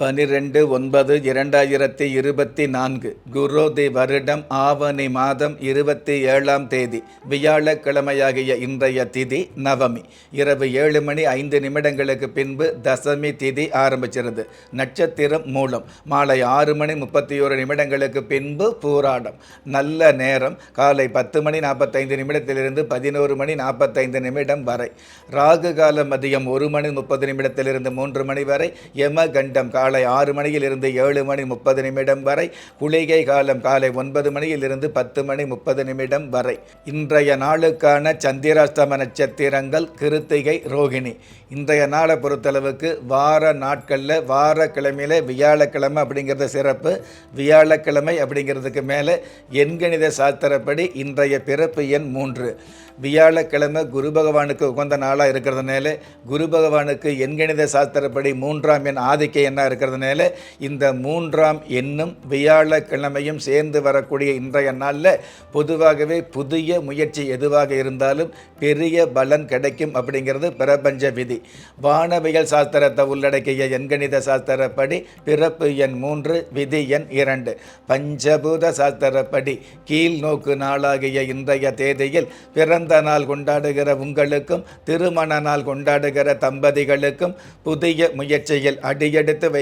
பனிரெண்டு ஒன்பது இரண்டாயிரத்தி இருபத்தி நான்கு. குரோதி வருடம் ஆவணி மாதம் இருபத்தி ஏழாம் தேதி வியாழக்கிழமையாகிய இன்றைய திதி நவமி. இரவு ஏழு மணி ஐந்து நிமிடங்களுக்கு பின்பு தசமி திதி ஆரம்பிச்சிருது நட்சத்திரம் மூலம் மாலை ஆறு மணி முப்பத்தி ஒரு நிமிடங்களுக்கு பின்பு பூராடம். நல்ல நேரம் காலை பத்து மணி நாற்பத்தைந்து நிமிடத்திலிருந்து பதினோரு மணி நாற்பத்தைந்து நிமிடம் வரை. ராகு கால மதியம் ஒரு மணி முப்பது நிமிடத்திலிருந்து மூன்று மணி வரை. யமகண்டம் காலை ஆறு மணியிலிருந்து ஏழு மணி முப்பது நிமிடம் வரை குளிகை காலம் காலை ஒன்பது மணியிலிருந்து பத்து மணி முப்பது நிமிடம் வரை. இன்றைய நாளுக்கான சந்திராஷ்டம நட்சத்திரங்கள் கிருத்திகை ரோகிணி. இன்றைய நாளை பொறுத்தளவுக்கு வார நாட்களில் வார கிழமையில் வியாழக்கிழமை அப்படிங்கிறது சிறப்பு. வியாழக்கிழமை அப்படிங்கிறதுக்கு மேலே எண்கணித சாஸ்திரப்படி இன்றைய பிறப்பு எண் மூன்று. வியாழக்கிழமை குரு பகவானுக்கு உகந்த நாளாக இருக்கிறதுனால குரு பகவானுக்கு எண்கணித சாஸ்திரப்படி மூன்றாம் எண் ஆதிக்க என்ன இருக்கிறதுனால இந்த மூன்றாம் எண்ணும் வியாழக்கிழமையும் சேர்ந்து வரக்கூடிய இன்றைய நாளில் பொதுவாகவே புதிய முயற்சி எதுவாக இருந்தாலும் பெரிய பலன் கிடைக்கும் அப்படிங்கிறது பிரபஞ்ச விதி. வானவியல் சாஸ்திரத்தை உள்ளடக்கிய எண்கணித சாஸ்திரப்படி பிறப்பு எண் மூன்று விதி எண் இரண்டு. பஞ்சபூத சாஸ்திரப்படி கீழ் நோக்கு நாளாகிய இன்றைய தேதியில் பிறந்த நாள் கொண்டாடுகிற உங்களுக்கும் திருமண நாள் கொண்டாடுகிற தம்பதிகளுக்கும் புதிய முயற்சியில் அடியெடுத்து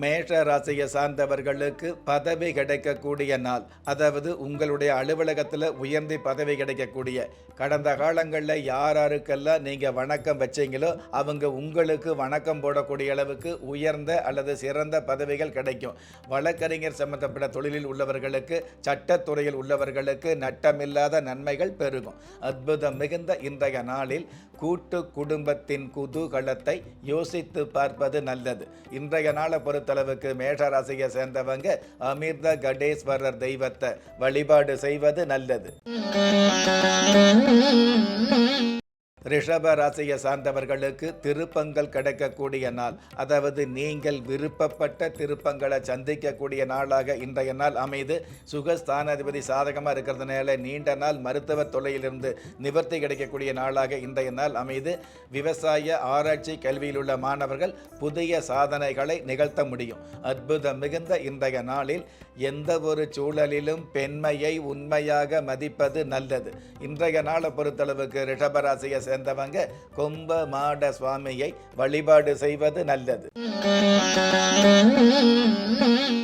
மேஷ ராசியை சார்ந்தவர்களுக்கு பதவி கிடைக்கக்கூடிய நாள். அதாவது உங்களுடைய அலுவலகத்தில் உயர்ந்து பதவி கிடைக்கக்கூடிய. கடந்த காலங்களில் யார் யாருக்கெல்லாம் நீங்கள் வணக்கம் வச்சீங்களோ அவங்க உங்களுக்கு வணக்கம் போடக்கூடிய அளவுக்கு உயர்ந்த அல்லது சிறந்த பதவிகள் கிடைக்கும். வழக்கறிஞர் சம்பந்தப்பட்ட தொழிலில் உள்ளவர்களுக்கு சட்டத்துறையில் உள்ளவர்களுக்கு நட்டமில்லாத நன்மைகள் பெருகும். அற்புதம் மிகுந்த இன்றைய நாளில் கூட்டு குடும்பத்தின் குதூகலத்தை யோசித்து பார்ப்பது நல்லது. இன்றைய நாளை பொறுத்தளவுக்கு மேஷராசியை சேர்ந்தவங்க அமிர்த கடேஸ்வரர் தெய்வத்தை வழிபாடு செய்வது நல்லது. ரிஷப ராசியை சார்ந்தவர்களுக்கு திருப்பங்கள் கிடைக்கக்கூடிய நாள். அதாவது நீங்கள் விருப்பப்பட்ட திருப்பங்களை சந்திக்கக்கூடிய நாளாக இன்றைய நாள் அமைது. சுகஸ்தானாதிபதி சாதகமாக இருக்கிறதுனால நீண்ட நாள் மருத்துவ தொலையிலிருந்து நிவர்த்தி கிடைக்கக்கூடிய நாளாக இன்றைய நாள் அமைது. விவசாய ஆராய்ச்சி கல்வியில் உள்ள மாணவர்கள் புதிய சாதனைகளை நிகழ்த்த முடியும். அற்புதம் மிகுந்த இன்றைய நாளில் எந்த ஒரு சூழலிலும் பெண்மையை உண்மையாக மதிப்பது நல்லது. இன்றைய நாளை பொறுத்தளவுக்கு ரிஷபராசியை சேர்ந்தவங்க கும்ப மாட சுவாமியை வழிபாடு செய்வது நல்லது. Mm-hmm.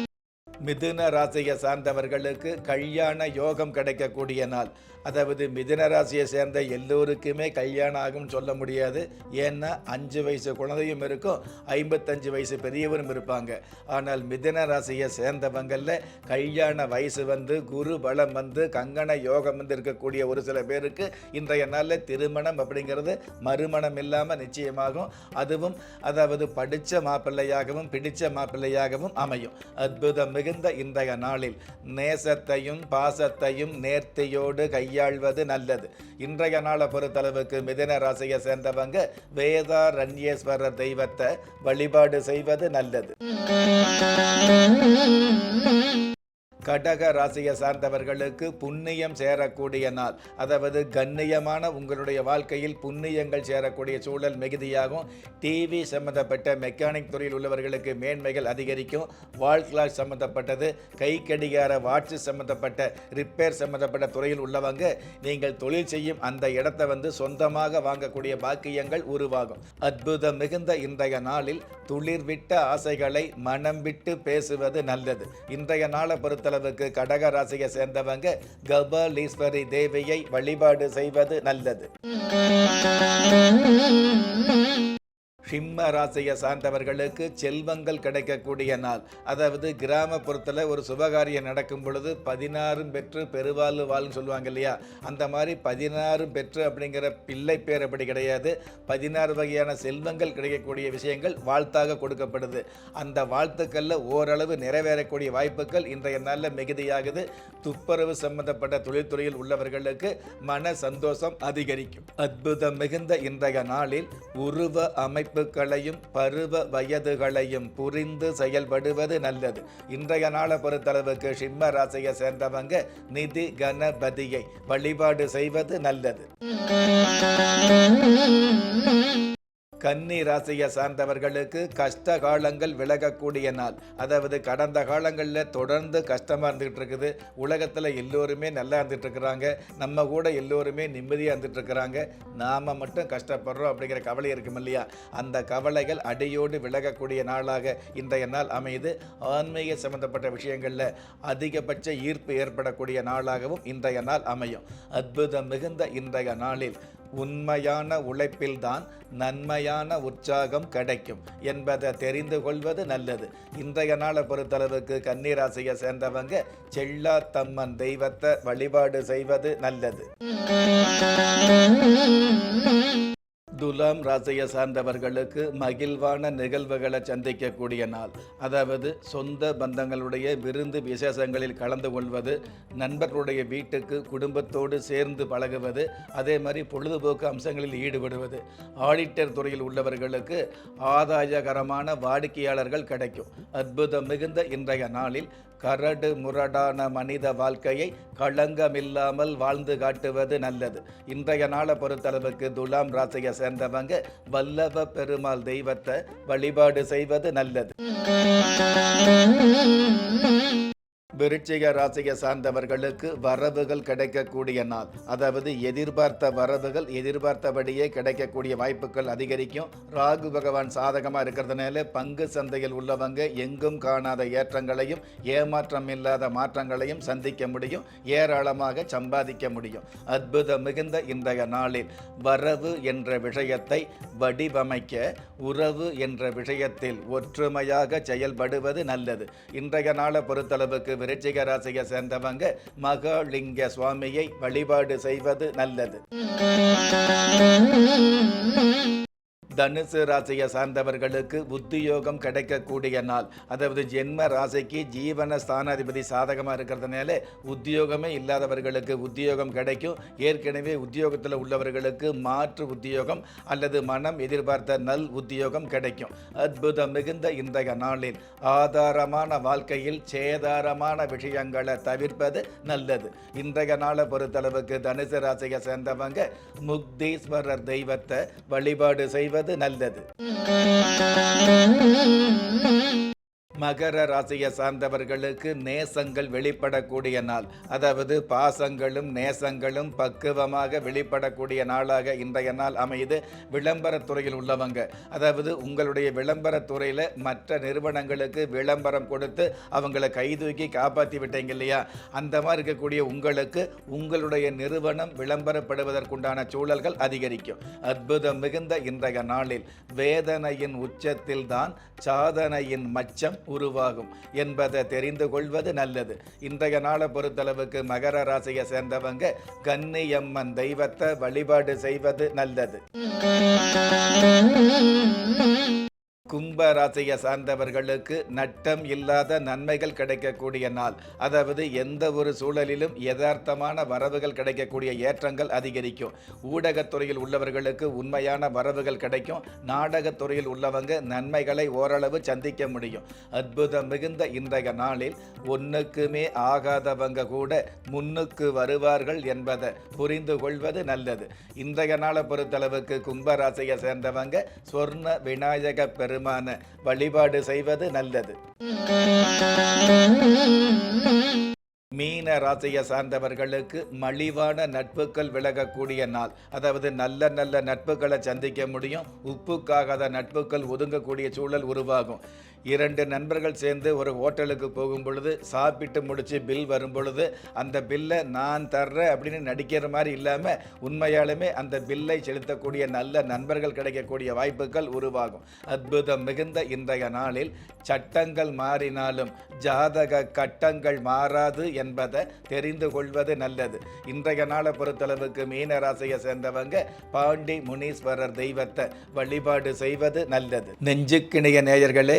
மிதுன ராசியை சார்ந்தவர்களுக்கு கல்யாண யோகம் கிடைக்கக்கூடிய நாள். அதாவது மிதுன ராசியை சேர்ந்த எல்லோருக்குமே கல்யாணம் ஆகும்னு சொல்ல முடியாது. ஏன்னா அஞ்சு வயசு குழந்தையும் இருக்கும் ஐம்பத்தஞ்சு வயசு பெரியவரும் இருப்பாங்க. ஆனால் மிதுன ராசியை சேர்ந்தவங்களில் கல்யாண வயசு வந்து குரு பலம் வந்து கங்கண யோகம் வந்து இருக்கக்கூடிய ஒரு சில பேருக்கு இன்றைய நாளில் திருமணம் அப்படிங்கிறது மறுமணம் இல்லாமல் நிச்சயமாகும். அதுவும் அதாவது படித்த மாப்பிள்ளையாகவும் பிடித்த மாப்பிள்ளையாகவும் அமையும். அற்புதம் மிகுந்த இன்றைய நாளில் நேசத்தையும் பாசத்தையும் நேர்த்தியோடு கையாள்வது நல்லது. இன்றைய நாளை பொறுத்தளவுக்கு மிதன ராசியை சேர்ந்தவங்க வேதா ரண்யேஸ்வரர் தெய்வத்தை வழிபாடு செய்வது நல்லது. கடக ராசியை சார்ந்தவர்களுக்கு புண்ணியம் சேரக்கூடிய நாள். அதாவது கண்ணியமான உங்களுடைய வாழ்க்கையில் புண்ணியங்கள் சேரக்கூடிய சூழல் மிகுதியாகும். டிவி சம்பந்தப்பட்ட மெக்கானிக் துறையில் உள்ளவர்களுக்கு மேன்மைகள் அதிகரிக்கும். வால் கிளாஸ் சம்பந்தப்பட்டது. கை கடிகார வாட்ச் சம்பந்தப்பட்ட ரிப்பேர் சம்பந்தப்பட்ட துறையில் உள்ளவங்க நீங்கள் தொழில் செய்யும் அந்த இடத்தை வந்து சொந்தமாக வாங்கக்கூடிய பாக்கியங்கள் உருவாகும். அற்புதம் மிகுந்த இன்றைய நாளில் துளிர்விட்ட ஆசைகளை மனம் விட்டு பேசுவது நல்லது. இன்றைய நாளை பொறுத்த அளவுக்கு கடக ராசியை சேர்ந்தவங்க கபாலீஸ்வரி தேவியை வழிபாடு செய்வது நல்லது. சிம்ம ராசியை சார்ந்தவர்களுக்கு செல்வங்கள் கிடைக்கக்கூடிய நாள். அதாவது கிராமப்புறத்தில் ஒரு சுபகாரியம் நடக்கும் பொழுது பதினாறும் பெற்று பெருவாழ் வாழ்னு சொல்லுவாங்க இல்லையா? அந்த மாதிரி பதினாறும் பெற்று அப்படிங்கிற பிள்ளை பேர் அப்படி கிடையாது. பதினாறு வகையான செல்வங்கள் கிடைக்கக்கூடிய விஷயங்கள் வாழ்த்தாக கொடுக்கப்படுது. அந்த வாழ்த்துக்களில் ஓரளவு நிறைவேறக்கூடிய வாய்ப்புகள் இன்றைய நாளில் மிகுதியாகுது. துப்புரவு சம்பந்தப்பட்ட தொழில்துறையில் உள்ளவர்களுக்கு மன சந்தோஷம் அதிகரிக்கும். அற்புதம் மிகுந்த இன்றைய நாளில் உருவ வாய்ப்புகளையும் பருவ வயதுகளையும் புரிந்து செயல்படுவது நல்லது. இன்றைய நாளை பொறுத்தளவுக்கு சிம்ம ராசியை சேர்ந்தவங்க நிதி கணபதியை வழிபாடு செய்வது நல்லது. கன்னி ராசியை சார்ந்தவர்களுக்கு கஷ்ட காலங்கள் விலகக்கூடிய நாள். அதாவது கடந்த காலங்களில் தொடர்ந்து கஷ்டமாக இருந்துகிட்டு இருக்குது. உலகத்தில் எல்லோருமே நல்லா இருந்துகிட்ருக்குறாங்க இருக்கிறாங்க. நம்ம கூட எல்லோருமே நிம்மதியாக இருந்துகிட்ருக்குறாங்க இருக்கிறாங்க. நாம் மட்டும் கஷ்டப்படுறோம் அப்படிங்கிற கவலை இருக்கும் இல்லையா? அந்த கவலைகள் அடியோடு விலகக்கூடிய நாளாக இன்றைய நாள் அமையுது. ஆன்மீக சம்பந்தப்பட்ட விஷயங்களில் அதிகபட்ச ஈர்ப்பு ஏற்படக்கூடிய நாளாகவும் இன்றைய நாள் அமையும். அற்புதம் மிகுந்த இன்றைய நாளில் உண்மையான உழைப்பில்தான் நன்மையான உற்சாகம் கிடைக்கும் என்பதை தெரிந்து கொள்வது நல்லது. இன்றைய நாளை பொறுத்தளவுக்கு கன்னிராசியை சேர்ந்தவங்க செல்லாத்தம்மன் தெய்வத்தை வழிபாடு செய்வது நல்லது. துலாம் ராசியை சார்ந்தவர்களுக்கு மகிழ்வான நிகழ்வுகளை சந்திக்கக்கூடிய நாள். அதாவது சொந்த பந்தங்களுடைய விருந்து விசேஷங்களில் கலந்து கொள்வது நண்பர்களுடைய வீட்டுக்கு குடும்பத்தோடு சேர்ந்து பழகுவது அதே மாதிரி பொழுதுபோக்கு அம்சங்களில் ஈடுபடுவது. ஆடிட்டர் துறையில் உள்ளவர்களுக்கு ஆதாயகரமான வாடிக்கையாளர்கள் கிடைக்கும். அற்புதம் மிகுந்த இன்றைய நாளில் கரடு முரடான மனித வாழ்க்கையை களங்கமில்லாமல் வாழ்ந்து காட்டுவது நல்லது. இன்றைய நாளை பொறுத்தளவுக்கு துலாம் ராசியை சேர்ந்தவங்க வல்லவ பெருமாள் தெய்வத்தை வழிபாடு செய்வது நல்லது. விருச்சிக ராசியை சார்ந்தவர்களுக்கு வரவுகள் கிடைக்கக்கூடிய நாள். அதாவது எதிர்பார்த்த வரவுகள் எதிர்பார்த்தபடியே கிடைக்கக்கூடிய வாய்ப்புகள் அதிகரிக்கும். ராகு பகவான் சாதகமாக இருக்கிறதுனால பங்கு சந்தையில் உள்ளவங்க எங்கும் காணாத ஏற்றங்களையும் ஏமாற்றம் இல்லாத மாற்றங்களையும் சந்திக்க முடியும். ஏராளமாக சம்பாதிக்க முடியும். அற்புதம் மிகுந்த இன்றைய நாளில் வரவு என்ற விஷயத்தை வடிவமைக்க உறவு என்ற விஷயத்தில் ஒற்றுமையாக செயல்படுவது நல்லது. இன்றைய நாளை பொறுத்தளவுக்கு விருச்சிக ராசியை சேர்ந்தவங்க மகாலிங்க சுவாமியை வழிபாடு செய்வது நல்லது. தனுசு ராசியை சார்ந்தவர்களுக்கு உத்தியோகம் கிடைக்கக்கூடிய நாள். அதாவது ஜென்ம ராசிக்கு ஜீவன ஸ்தானாதிபதி சாதகமாக இருக்கிறதுனால உத்தியோகமே இல்லாதவர்களுக்கு உத்தியோகம் கிடைக்கும். ஏற்கனவே உத்தியோகத்தில் உள்ளவர்களுக்கு மாற்று உத்தியோகம் அல்லது மனம் எதிர்பார்த்த நல் உத்தியோகம் கிடைக்கும். அற்புதம் மிகுந்த இன்றைய நாளில் ஆதாரமான வாழ்க்கையில் சேதாரமான விஷயங்களை தவிர்ப்பது நல்லது. இன்றைய நாளை பொறுத்தளவுக்கு தனுசு ராசியை சேர்ந்தவங்க முக்தீஸ்வரர் தெய்வத்தை வழிபாடு செய்வது நல்லது. மகர ராசியை சார்ந்தவர்களுக்கு நேசங்கள் வெளிப்படக்கூடிய நாள். அதாவது பாசங்களும் நேசங்களும் பக்குவமாக வெளிப்படக்கூடிய நாளாக இன்றைய நாள் அமையுது. விளம்பரத் துறையில் உள்ளவங்க. அதாவது உங்களுடைய விளம்பரத்துறையில் மற்ற நிறுவனங்களுக்கு விளம்பரம் கொடுத்து அவங்கள கைதூக்கி காப்பாற்றி விட்டீங்க இல்லையா? அந்த மாதிரி இருக்கக்கூடிய உங்களுக்கு உங்களுடைய நிறுவனம் விளம்பரப்படுவதற்குண்டான சூழல்கள் அதிகரிக்கும். அற்புதம் மிகுந்த இன்றைய நாளில் வேதனையின் உச்சத்தில் தான் சாதனையின் மச்சம் உருவாகும் என்பதை தெரிந்து கொள்வது நல்லது. இன்றைய நாளை பொறுத்தளவுக்கு மகர ராசியை சேர்ந்தவங்க கன்னியம்மன் தெய்வத்தை வழிபாடு செய்வது நல்லது. கும்ப ராசியை சார்ந்தவர்களுக்கு நட்டம் இல்லாத நன்மைகள் கிடைக்கக்கூடிய நாள். அதாவது எந்த ஒரு சூழலிலும் யதார்த்தமான வரவுகள் கிடைக்கக்கூடிய ஏற்றங்கள் அதிகரிக்கும். ஊடகத்துறையில் உள்ளவர்களுக்கு உண்மையான வரவுகள் கிடைக்கும். நாடகத்துறையில் உள்ளவங்க நன்மைகளை ஓரளவு சந்திக்க முடியும். அற்புதம் மிகுந்த இன்றைய நாளில் ஒன்றுக்குமே ஆகாதவங்க கூட முன்னுக்கு வருவார்கள் என்பதை புரிந்து கொள்வது நல்லது. இன்றைய நாளை பொறுத்தளவுக்கு கும்பராசியை சேர்ந்தவங்க சொர்ண விநாயக பெரு பெருமான வழிபாடு செய்வது நல்லது. மீன ராசியை சார்ந்தவர்களுக்கு மலிவான நட்புகள் விலகக்கூடிய நாள். அதாவது நல்ல நல்ல நட்புகளை சந்திக்க முடியும். உப்புக்காகாத நட்புகள் ஒதுங்கக்கூடிய சூழல் உருவாகும். இரண்டு நண்பர்கள் சேர்ந்து ஒரு ஹோட்டலுக்கு போகும் பொழுது சாப்பிட்டு முடித்து பில் வரும் பொழுது அந்த பில்லை நான் தர்றேன் அப்படின்னு நடிக்கிற மாதிரி இல்லாமல் உண்மையாலுமே அந்த பில்லை செலுத்தக்கூடிய நல்ல நண்பர்கள் கிடைக்கக்கூடிய வாய்ப்புகள் உருவாகும். அற்புதம் மிகுந்த இன்றைய நாளில் சட்டங்கள் மாறினாலும் ஜாதக கட்டங்கள் மாறாது என்பதை தெரிந்து கொள்வது நல்லது. இன்றைய நாளை பொறுத்தளவுக்கு மீன ராசியை சேர்ந்தவங்க பாண்டி முனீஸ்வரர் தெய்வத்தை வழிபாடு செய்வது நல்லது. நெஞ்சுக்கிணைய நேயர்களே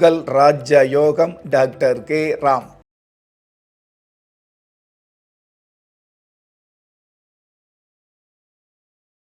உங்கள் ராஜ்ய யோகம் டாக்டர் கே. ராம்.